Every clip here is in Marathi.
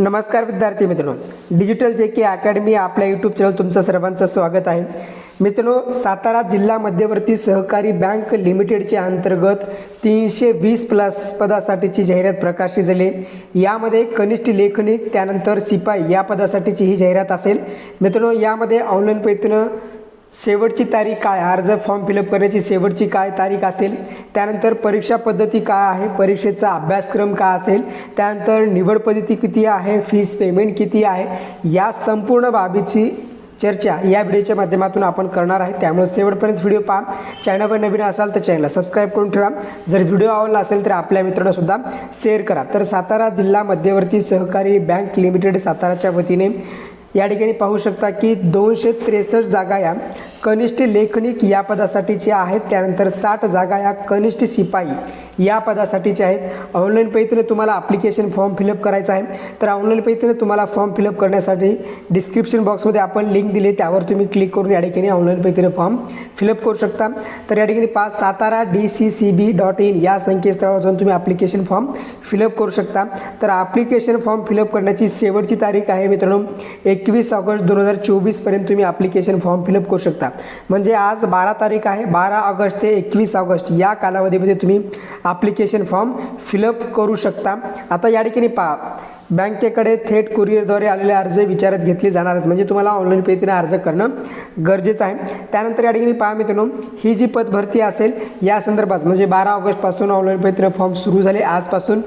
नमस्कार विद्यार्थी मित्रांनो. डिजिटल जे के अकॅडमी आपल्या यूट्यूब चॅनल तुमचं सर्वांचं स्वागत आहे. मित्रांनो सातारा जिल्हा मध्यवर्ती सहकारी बँक लिमिटेडच्या अंतर्गत तीनशे वीस प्लस पदासाठीची जाहिरात प्रकाशित झाली. यामध्ये कनिष्ठ लेखनिक त्यानंतर सिपाई या पदासाठीची ही जाहिरात असेल. मित्रांनो यामध्ये ऑनलाईन पैतनं शेवटची तारीख काय? अर्ज फॉर्म फिलअप करण्याची शेवटची काय तारीख असेल? त्यानंतर परीक्षा पद्धती काय आहे? परीक्षेचा अभ्यासक्रम काय असेल? त्यानंतर निवड पद्धती किती आहे? फीस पेमेंट किती आहे? या संपूर्ण बाबीची चर्चा या व्हिडिओच्या माध्यमातून आपण करणार आहे. त्यामुळे शेवटपर्यंत व्हिडिओ पहा. चॅनलवर नवीन असाल तर चॅनलला सबस्क्राईब करून ठेवा. जर व्हिडिओ आवडला असेल तर आपल्या मित्रांना सुद्धा शेअर करा. तर सातारा जिल्हा मध्यवर्ती सहकारी बँक लिमिटेड साताराच्या वतीने या ठिकाणी पाहू शकता की दोनशे त्रेसष्ट जागा या कनिष्ठ लेखनिक या पदासाठीच्या आहेत. त्यानंतर साठ जागा या कनिष्ठ शिपाई या पदासाठीच्या आहेत. ऑनलाईन पद्धतीने तुम्हाला ॲप्लिकेशन फॉर्म फिलअप करायचा आहे. तर ऑनलाईन पद्धतीने तुम्हाला फॉर्म फिलअप करण्यासाठी डिस्क्रिप्शन बॉक्समध्ये आपण लिंक दिली. त्यावर तुम्ही क्लिक करून या ठिकाणी ऑनलाईन पद्धतीने फॉर्म फिलअप करू शकता. तर या ठिकाणी पाच Satara D C C B dot in या संकेतस्थळावर जाऊन तुम्ही ॲप्लिकेशन फॉर्म फिलअप करू शकता. तर ॲप्लिकेशन फॉर्म फिलअप करण्याची शेवटची तारीख आहे मित्रांनो एकवीस ऑगस्ट दोन हजार चोवीसपर्यंत तुम्ही ॲप्लिकेशन फॉर्म फिलअप करू शकता. म्हणजे आज बारा तारीख आहे बारा ऑगस्ट ते एकवीस ऑगस्ट या कालावधीमध्ये तुम्ही ॲप्लिकेशन फॉर्म फिलअप करू शकता. आता या ठिकाणी पहा बँकेकडे थेट कुरिअरद्वारे आलेले अर्ज विचारात घेतले जाणार आहेत. म्हणजे तुम्हाला ऑनलाईन पद्धतीने अर्ज करणं गरजेचं आहे. त्यानंतर या ठिकाणी पहा मित्रांनो ही जी पदभरती असेल या संदर्भात म्हणजे बारा ऑगस्टपासून ऑनलाईन पद्धतीने फॉर्म सुरू झाले. आजपासून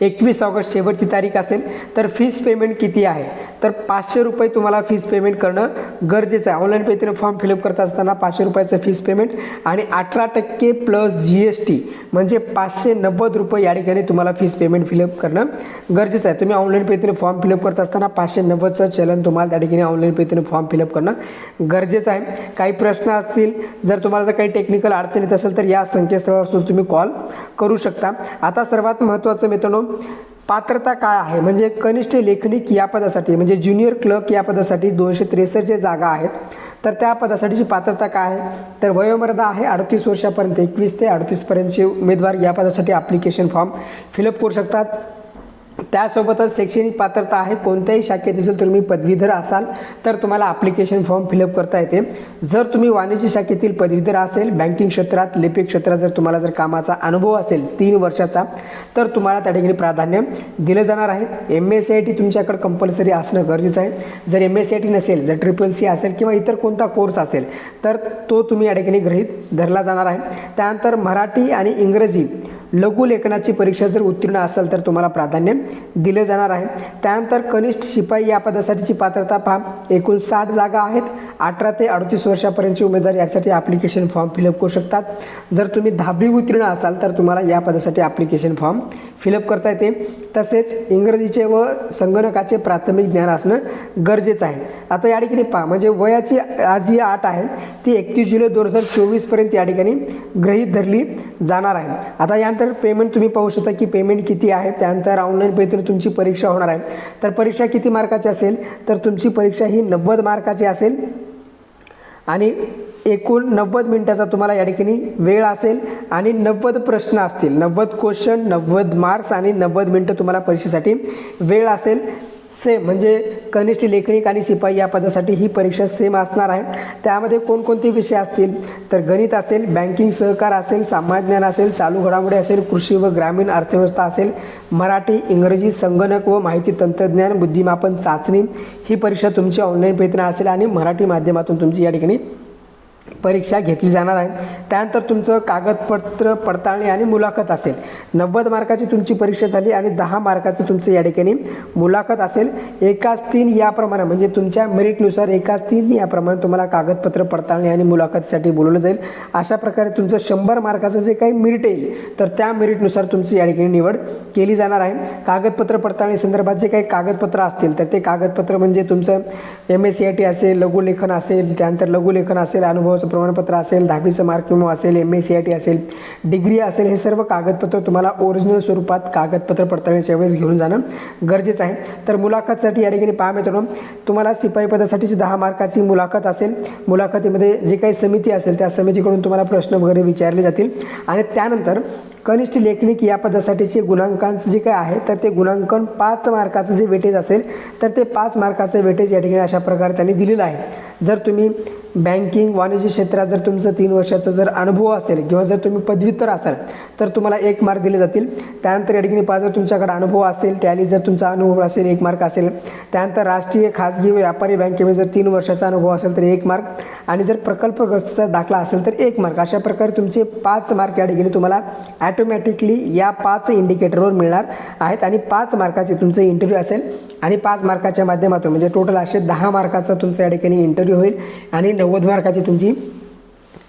एकवीस ऑगस्ट शेवटची तारीख असेल तर फीस पेमेंट किती आहे? तर पाचशे रुपये तुम्हाला फीस पेमेंट करणं गरजेचं आहे. ऑनलाईन पद्धतीने फॉर्म फिलअप करत असताना पाचशे रुपयाचं फीस पेमेंट आणि अठरा टक्के प्लस जी एस टी म्हणजे पाचशे नव्वद रुपये या ठिकाणी तुम्हाला फीस पेमेंट फिलअप करणं गरजेचं आहे. तुम्ही ऑनलाईन पद्धतीने फॉर्म फिलअप करत असताना पाचशे नव्वदचं चलन तुम्हाला त्या ठिकाणी ऑनलाईन पद्धतीने फॉर्म फिलअप करणं गरजेचं आहे. काही प्रश्न असतील जर तुम्हाला जर काही टेक्निकल अडचण येत असेल तर या संकेतस्थळावर तुम्ही कॉल करू शकता. आता सर्वात महत्त्वाचं मित्रांनो पात्रता काय आहे? म्हणजे कनिष्ठ लेखनिक या पदासाठी म्हणजे ज्युनियर क्लर्क या पदासाठी दोनशे त्रेसष्ट जे जागा आहेत तर त्या पदासाठीची पात्रता काय आहे? तर वयोमर्यादा आहे अडतीस वर्षापर्यंत एकवीस ते अडतीसपर्यंतचे उमेदवार या पदासाठी ॲप्लिकेशन फॉर्म फिलअप करू शकतात. त्यासोबतच शैक्षणिक पात्रता आहे कोणत्याही शाखेत असेल तुम्ही पदवीधर असाल तर तुम्हाला ॲप्लिकेशन फॉर्म फिलअप करता येते. जर तुम्ही वाणिज्य शाखेतील पदवीधर असेल बँकिंग क्षेत्रात लिपिक क्षेत्रात जर तुम्हाला जर कामाचा अनुभव असेल तीन वर्षाचा तर तुम्हाला त्या ठिकाणी प्राधान्य दिलं जाणार आहे. M S C I T तुमच्याकडे कंपल्सरी असणं गरजेचं आहे. जर M S C I T नसेल जर ट्रिपल सी असेल किंवा इतर कोणता कोर्स असेल तर तो तुम्ही या ठिकाणी गृहीत धरला जाणार आहे. त्यानंतर मराठी आणि इंग्रजी लघुलेखनाची परीक्षा जर उत्तीर्ण असेल तर तुम्हाला प्राधान्य दिले जाणार आहे. त्यानंतर कनिष्ठ शिपाई या पदासाठीची पात्रता पहा. एकूण साठ जागा आहेत. अठरा ते अडतीस वर्षापर्यंतचे उमेदवार यासाठी ॲप्लिकेशन फॉर्म फिलअप करू शकतात. जर तुम्ही दहावी उत्तीर्ण असाल तर तुम्हाला या पदासाठी ॲप्लिकेशन फॉर्म फिलअप करता येते. तसेच इंग्रजीचे व संगणकाचे प्राथमिक ज्ञान असणं गरजेचं आहे. आता या ठिकाणी पहा. म्हणजे वयाची आज जी आठ आहे. ती एकतीस जुलै दोन हजार चोवीसपर्यंत या ठिकाणी गृहीत धरली जाणार आहे. आता यानंतर पेमेंट तुम्ही पाहू शकता की पेमेंट किती आहे त्यानंतर ऑनलाईन पद्धतीने तुमची परीक्षा होणार आहे. तर परीक्षा किती मार्काची असेल तर तुमची परीक्षा ही नव्वद मार्काची असेल. आणि एकूण नव्वद मिनटाचा तुम्हाला या ठिकाणी वेळ असेल आणि नव्वद प्रश्न असतील. नव्वद क्वेश्चन नव्वद मार्क्स आणि नव्वद मिनटं तुम्हाला परीक्षेसाठी वेळ असेल. सेम म्हणजे कनिष्ठ लेखनिक आणि शिपाई या पदासाठी ही परीक्षा सेम असणार आहे. त्यामध्ये कोणकोणते विषय असतील? तर गणित असेल बँकिंग सहकार असेल सामान्यज्ञान असेल चालू घडामोडी असेल कृषी व ग्रामीण अर्थव्यवस्था असेल मराठी इंग्रजी संगणक व माहिती तंत्रज्ञान बुद्धिमापन चाचणी ही परीक्षा तुमची ऑनलाईन पद्धतीने असेल आणि मराठी माध्यमातून तुमची या ठिकाणी परीक्षा घेतली जाणार आहेत. त्यानंतर तुमचं कागदपत्र पडताळणी आणि मुलाखत असेल. नव्वद मार्काची तुमची परीक्षा झाली आणि दहा मार्काची तुमचं या ठिकाणी मुलाखत असेल. एकाच तीन याप्रमाणे म्हणजे तुमच्या मेरिटनुसार एकाच तीन याप्रमाणे तुम्हाला कागदपत्र पडताळणी आणि मुलाखतीसाठी बोलवलं जाईल. अशा प्रकारे तुमचं शंभर मार्काचं जे काही मेरिट येईल तर त्या मेरिटनुसार तुमची या ठिकाणी निवड केली जाणार आहे. कागदपत्र पडताळणी संदर्भात जे काही कागदपत्र असतील तर ते कागदपत्र म्हणजे तुमचं M S C I T असेल लघुलेखन असेल त्यानंतर लघुलेखन असेल अनुभव प्रमाणपत्र असेल दहावीचं मार्क किंवा असेल M S C I T असेल डिग्री असेल हे सर्व कागदपत्र तुम्हाला ओरिजिनल स्वरूपात कागदपत्र पडताळणीच्या वेळेस घेऊन जाणं गरजेचं आहे. तर मुलाखतसाठी या ठिकाणी पहा मित्रांनो तुम्हाला शिपाई पदासाठीची दहा मार्काची मुलाखत असेल. मुलाखतीमध्ये जे काही समिती असेल त्या समितीकडून तुम्हाला प्रश्न वगैरे विचारले जातील. आणि त्यानंतर कनिष्ठ लेखनिक या पदासाठीचे गुणांकांचं जे काय आहे तर ते गुणांकन पाच मार्काचं जे वेटेज असेल तर ते पाच मार्काचं वेटेज या ठिकाणी अशा प्रकारे त्यांनी दिलेलं आहे. जर तुम्ही बँकिंग वाणिज्य क्षेत्रात जर तुमचं तीन वर्षाचा जर अनुभव असेल किंवा जर तुम्ही पदव्युत्तर असाल तर तुम्हाला एक मार्क दिले जातील. त्यानंतर या ठिकाणी पाच जर तुमच्याकडे अनुभव असेल टॅली जर तुमचा अनुभव असेल एक मार्क असेल त्यानंतर राष्ट्रीय खाजगी व्यापारी बँकेमध्ये जर तीन वर्षाचा अनुभव असेल तर एक मार्क आणि जर प्रकल्पग्रस्तचा दाखला असेल तर एक मार्क अशा प्रकारे तुमचे पाच मार्क या ठिकाणी तुम्हाला ॲटोमॅटिकली या पाच इंडिकेटरवर मिळणार आहेत. आणि पाच मार्काचे तुमचं इंटरव्ह्यू असेल. आणि पाच मार्काच्या माध्यमातून म्हणजे टोटल असे दहा मार्काचा तुमचा या ठिकाणी इंटरव्ह्यू होईल. आणि नव्वद मार्काची तुमची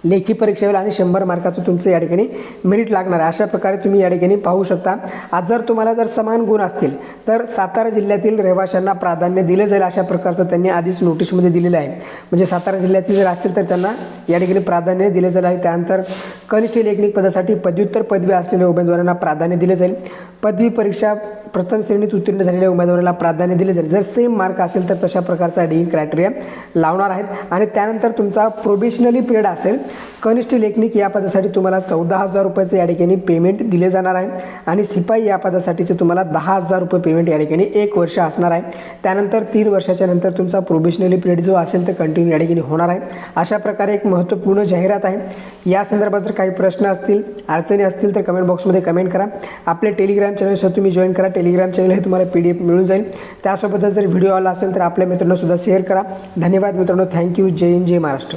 लेखी परीक्षा आणि शंभर मार्काचं तुमचं या ठिकाणी मेरिट लागणार आहे. अशा प्रकारे तुम्ही या ठिकाणी पाहू शकता. आज जर तुम्हाला जर समान गुण असतील तर सातारा जिल्ह्यातील रहिवाशांना प्राधान्य दिलं जाईल अशा प्रकारचं त्यांनी आधीच नोटीसमध्ये दिलेलं आहे. म्हणजे सातारा जिल्ह्यातील जर असतील तर त्यांना या ठिकाणी प्राधान्य दिलं जाईल आहे त्यानंतर कनिष्ठ लेखनिक पदासाठी पदव्युत्तर पदवी असलेल्या उमेदवारांना प्राधान्य दिले जाईल. पदवी परीक्षा प्रथम श्रेणीत उत्तीर्ण झालेल्या उमेदवाराला प्राधान्य दिले जाईल. जर सेम मार्क असेल तर तशा प्रकारचा डी क्रायटेरिया लावणार आहेत. आणि त्यानंतर तुमचा प्रोबेशनली पिरियड असेल कनिष्ठ लेखनिक या पदासाठी तुम्हाला चौदा हजार रुपयाचं या ठिकाणी पेमेंट दिले जाणार आहे. आणि सिपाई या पदासाठीचे तुम्हाला दहा हजार रुपये पेमेंट या ठिकाणी एक वर्ष असणार आहे. त्यानंतर तीन वर्षाच्या नंतर तुमचा प्रोबेशनली पिरियड जो असेल तर कंटिन्यू या ठिकाणी होणार आहे. अशा प्रकारे एक महत्त्वपूर्ण जाहिरात आहे. या संदर्भात जर काही प्रश्न असतील अडचणी असतील तर कमेंट बॉक्समध्ये कमेंट करा. आपले टेलिग्राम चॅनलसह तुम्ही जॉईन करा. टेलिग्राम चॅनल हे तुम्हाला पी डी एफ मिळून जाईल. त्यासोबतच जर व्हिडिओ आला असेल तर आपल्या मित्रांनोसुद्धा शेअर करा. धन्यवाद मित्रांनो. थँक्यू जय हिंद जय महाराष्ट्र.